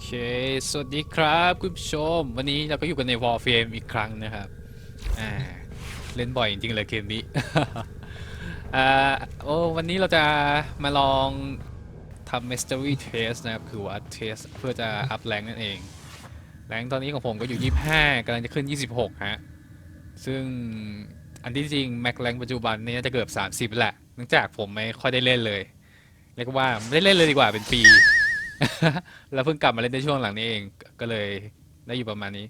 เค สวัสดีครับคุณผู้ชม วันนี้เราก็อยู่กันใน Warframe อีกครั้งนะครับ อ่า เล่นบ่อยจริงๆเลยเกมนี้ อ่า โอ้วันนี้เราจะมาลองทำ Mastery Test นะครับ คือว่า Test เพื่อจะอัพแรงนั่นเอง แรงตอนนี้ของผมก็อยู่ 25กำลังจะขึ้น 26 ฮะ ซึ่งอันที่จริงแม็กแรงปัจจุบันนี้จะเกือบ 30 แหละ เนื่องจากผมไม่ค่อยได้เล่นเลย เรียกว่าไม่ได้เล่นเลยดีกว่าเป็นปี แล้วเพิ่งกลับมาเล่นในช่วงหลังนี้เองก็เลยได้อยู่ประมาณนี้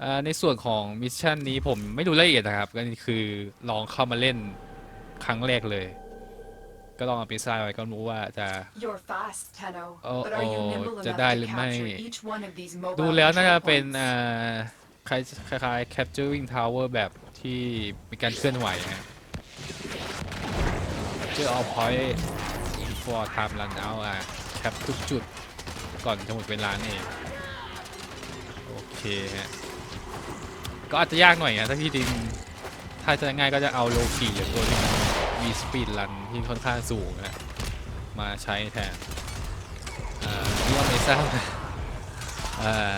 เอ่อในส่วนของมิชชั่นนี้ผมไม่รู้รายละเอียดนะครับ ก็คือลองเข้ามาเล่นครั้งแรกเลย ก็ลองเอาไปซ่าไว้ก็รู้ว่าจะ You're fast, Tenno, Oh, but are you oh, nimble จะ enough ได้ to หรือไม่ capture each one of these mobile ดูแล้วน่าจะ control เป็น points? อ่าคล้ายคล้ายๆ capturing tower แบบที่มีการเคลื่อนไหวฮะ capture all point before time run out อะ แคปทุกจุด ก่อนจะหมดเวลานั่นเองโอเคฮะก็อาจจะยากหน่อยนะถ้าที่จริงถ้าจะง่ายก็จะเอาโลคีหรือตัวที่มันมีสปีดรันที่ค่อนข้างสูงนะมาใช้แทนอ่าที่ว่าไม่ทราบอ่า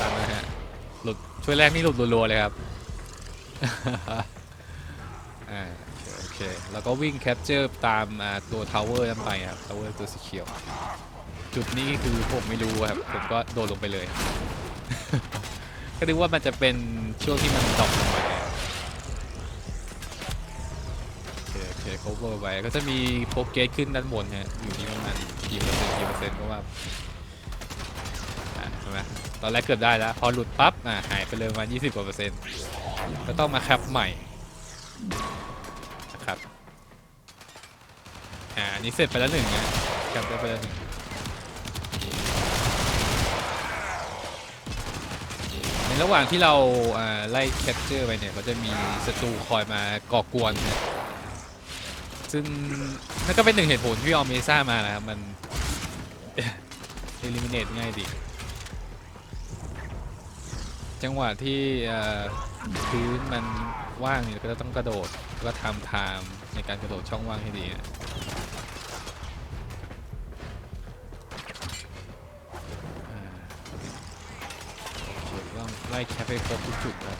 ตามนะฮะหลุดช่วยแรกนี่หลุดรัวๆเลยครับอ่า เค แล้วก็วิ่งแคปเจอร์ตามตัวทาวเวอร์นั่นไปครับทาวเวอร์ตัวสีเขียว จุดนี้คือผมไม่รู้ครับ ผมก็โดดลงไปเลย ก็นึกว่ามันจะเป็นช่วงที่มันดรอปลงมาโอเคโอเค cover ไว้ก็จะมีโปเกสขึ้นด้านบนฮะอยู่ที่ประมาณกี่เปอร์เซ็นต์กี่เปอร์เซ็นต์ก็ว่าะใช่ไหมตอนแรกเกือบได้แล้ว พอหลุดปั๊บอะหายไปเลยประมาณ20กว่าเปอร์เซ็นต์ก็ต้องมาแคปใหม่นะครับ อ่าอันนี้เสร็จไปแล้วหนึ่งนะแคปได้ไปแล้วหนึ่งในระหว่างที่เราอ่าไล่แคปเจอร์ไปเนี่ยก็จะมีศัตรูคอยมาก่อกวนนะซึ่งนั่นก็เป็นหนึ่งเหตุผลที่เอาเมซ่ามานะครับมันเอลิมิเนตง่ายดี จังหวะที่พื้นมันว่างเนี่ยก็จะต้องกระโดด ก็ทำไทม์ในการกระโดดช่องว่างให้ดีนะอ่า ต้อง ไล่แคปให้ครบทุกจุดครับ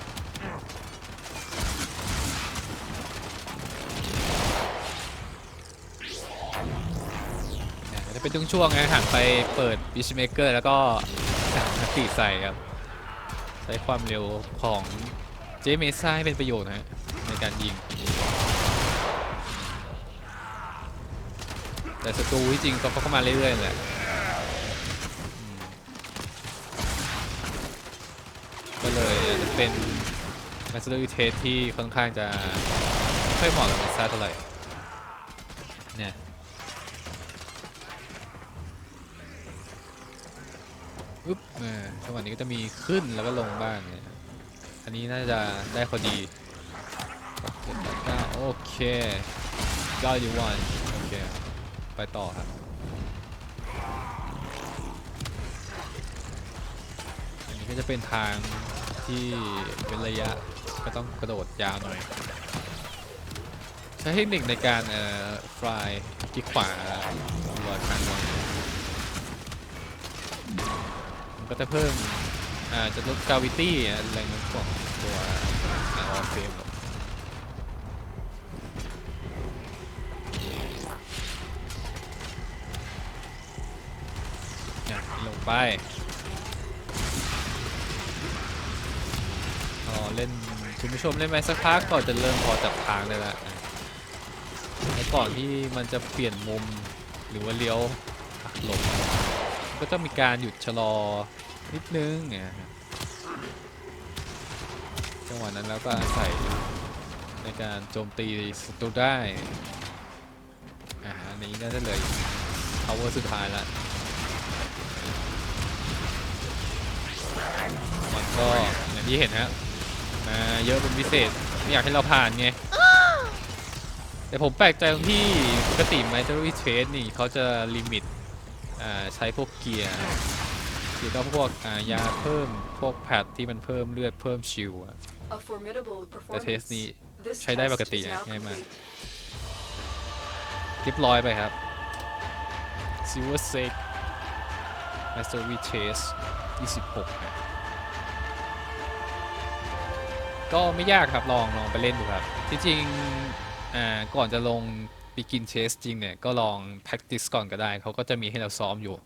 เนี่ยก็จะเป็นช่วงๆนะหันไปเปิด b i s h m a k e r แล้วก็ตีใส่ครับ ใช้ความเร็วของเจเมซ่าให้เป็นประโยชน์นะฮะในการยิง แต่ศัตรูที่จริงก็เข้ามาเรื่อยๆแหละ เลยจะเป็น m a s t e r y Test ที่ค่อนข้างจะไม่ค่อยเหมาะกับเมซ่าเท่าไหร่เนี่ยอุ๊บเออจังหวะนี้ก็จะมีขึ้นแล้วก็ลงบ้างเนี่ยอันนี้น่าจะได้พอดีเจ็ดเก้าโอเคเก้าอยู่วันโอเค ไปต่อครับอันนี้ก็จะเป็นทาง ที่เป็นระยะก็ต้องกระโดดยาวหน่อย ใช้เทคนิคในการเอ่อฟลายคลิกขวาลอยทางลอยมันก็จะเพิ่มอ่าจะลดกาวิตี้แรงโน้มถ่วงตัวออฟเฟรมลงไป อ๋อเล่นคุณผู้ชมเล่นไปสักพักก่อนจะเริ่มพอจับทางได้แล้วในก่อนที่มันจะเปลี่ยนมุมหรือว่าเลี้ยวหักหลบก็ต้องมีการหยุดชะลอนิดนึงเนี่ยจังหวะนั้นแล้วก็อาศัยในการโจมตีศัตรูได้อ่าอันนี้น่าจะเหลือ power สุดท้ายล้วมันก็อย่างที่เห็นฮะ มาเยอะเป็นพิเศษไม่อยากให้เราผ่านไงแต่ผมแปลกใจตรงที่ปกติไมเ t อรี่เทสนี่เขาจะลิมิตอ่าใช้พวกเกียร์หรือก็พวกอ่ายาเพิ่มพวกแพดที่มันเพิ่มเลือดเพิ่มชิลอะ A formidable แต่เทส performance. นี้ This ใช้ได้ปก test ติ is อะ now ง่ายมาก complete. เรียบร้อยไปครับซิลเวอร์เซก Mastery Test 26นะ ก็ไม่ยากครับลองลองไปเล่นดูครับที่จริงอ่าก่อนจะลง Begin Test จริงเนี่ย ก็ลอง practice ก่อนก็ได้ เขาก็จะมีให้เราซ้อมอยู่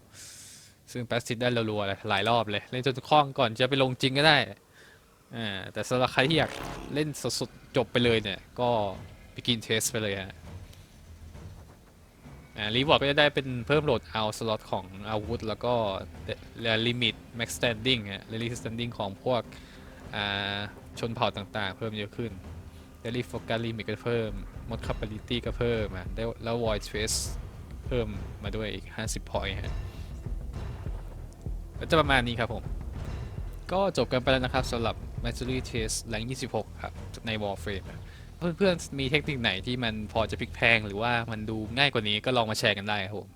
ซึ่ง practice ได้รัวๆเลยหลายรอบเลย เล่นจนคล่องก่อนจะไปลงจริงก็ได้อ่าแต่สำหรับใครที่อยากเล่นสดๆจบไปเลยเนี่ย ก็ Begin Test ไปเลยฮะอ่ารีวอร์ดก็จะได้เป็นเพิ่มโหลดเอาสล็อตของอาวุธ แล้วก็ลิมิต max standing ฮะ release standing ของพวกอ่า ชนเผ่าต่างๆ เพิ่มเยอะขึ้น daily focus limit ก็เพิ่ม mod capability ก็เพิ่มอะได้แล้ว void trace เพิ่มมาด้วยอีก 50 point ฮะก็จะประมาณนี้ครับผม ก็จบกันไปแล้วนะครับสำหรับ Mastery Test แรง26 ครับ ใน Warframe เพื่อนๆ มีเทคนิคไหนที่มันพอจะพลิกแพง หรือว่ามันดูง่ายกว่านี้ก็ลองมาแชร์กันได้ครับผม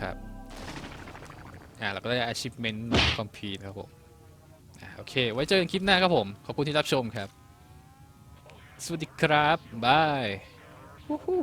ครับ อ่าเราก็ได้ achievement complete ครับผม อ่าโอเค ไว้เจอกันคลิปหน้าครับผม ขอบคุณที่รับชมครับ สวัสดีครับ บายวู้ฮู้